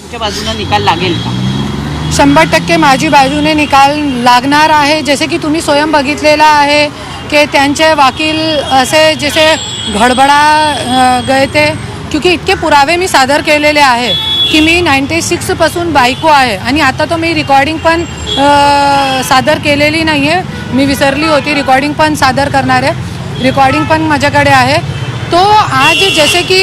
तुमच्या बाजूने निकाल लागेल का? शंभर टक्के माझी बाजूने निकाल लागणार आहे. जसे की तुम्ही स्वयं बघितलेला आहे की त्यांचे वकील असे जसे गडबडा गए ते क्योंकि इतके पुरावे मी सादर केलेले आहे की मी नाईन्टी सिक्सपासून बायको आहे आणि आता तो मी रिकॉर्डिंग पण सादर केलेली नाही आहे मी विसरली होती. रिकॉर्डिंग पण सादर करणार. आहे रिकॉर्डिंग पण माझ्याकडे आहे. तो आज जसे की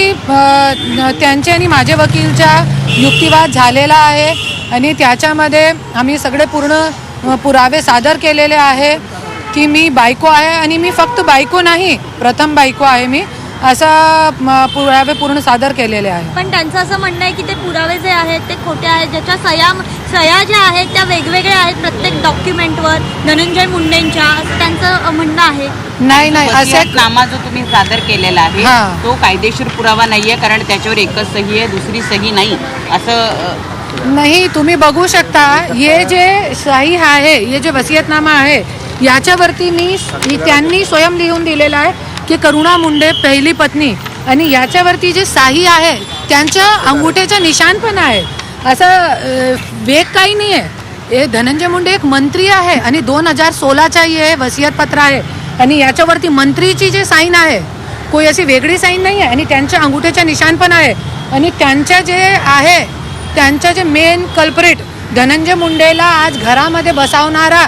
त्यांचे आणि माझे वकीलच्या युक्तिवाद झालेला आहे आणि त्याच्यामध्ये आम्ही सगळे पूर्ण पुरावे सादर केलेले आहे की मी बायको आहे आणि मी फक्त बायको नाही प्रथम बायको आहे मी असं पुरावे पूर्ण सादर केलेले आहे. पण त्यांचं असं म्हणणं आहे की ते पुरावे जे आहेत ते खोटे आहेत ज्याच्या सह्या सह्या ज्या आहेत त्या वेगवेगळ्या आहेत प्रत्येक डॉक्युमेंटवर धनंजय मुंडेंच्या असं त्यांचं म्हणणं आहे. नाही नाही असे नामा जो तुम्ही सादर केलेला आहे हा. तो कायदेशीर पुरावा नाहीये कारण त्याच्यावर एकच सही आहे दुसरी सही नाही. असं अ, नाही तुम्ही बघू शकता हे जे शाही आहे हे जे वसियतनामा आहे याच्यावरती मी त्यांनी स्वयं लिहून दिलेलं आहे की करुणा मुंडे पहिली पत्नी. आणि याच्यावरती जे साही आहे त्यांच्या अंगुठ्याचं निशाण पण आहे. असं वेग काही नाही आहे हे धनंजय मुंडे एक मंत्री आहे आणि दोन हजार सोळाचा हे वसियतपत्र आहे. आणि याच्यावरती मंत्रीची जे साईन आहे कोई अशी वेगळी साईन नाही आहे आणि त्यांच्या अंगुठ्याच्या निशाण पण आहे. आणि त्यांच्या जे आहे त्यांच्या जे मेन कल्परेट धनंजय मुंडेला आज घरामध्ये बसावणारा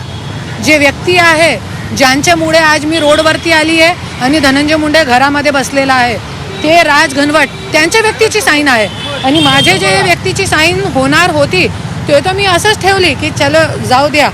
जे व्यक्ती आहे ज्यांच्यामुळे आज मी रोडवरती आली आहे आणि धनंजय मुंडे घरामध्ये बसलेला आहे. ते राज घनवट त्यांच्या व्यक्तीची साईन आहे. आणि माझे जे व्यक्तीची साईन होणार होती ते तर मी असंच ठेवली की चलो जाऊ द्या.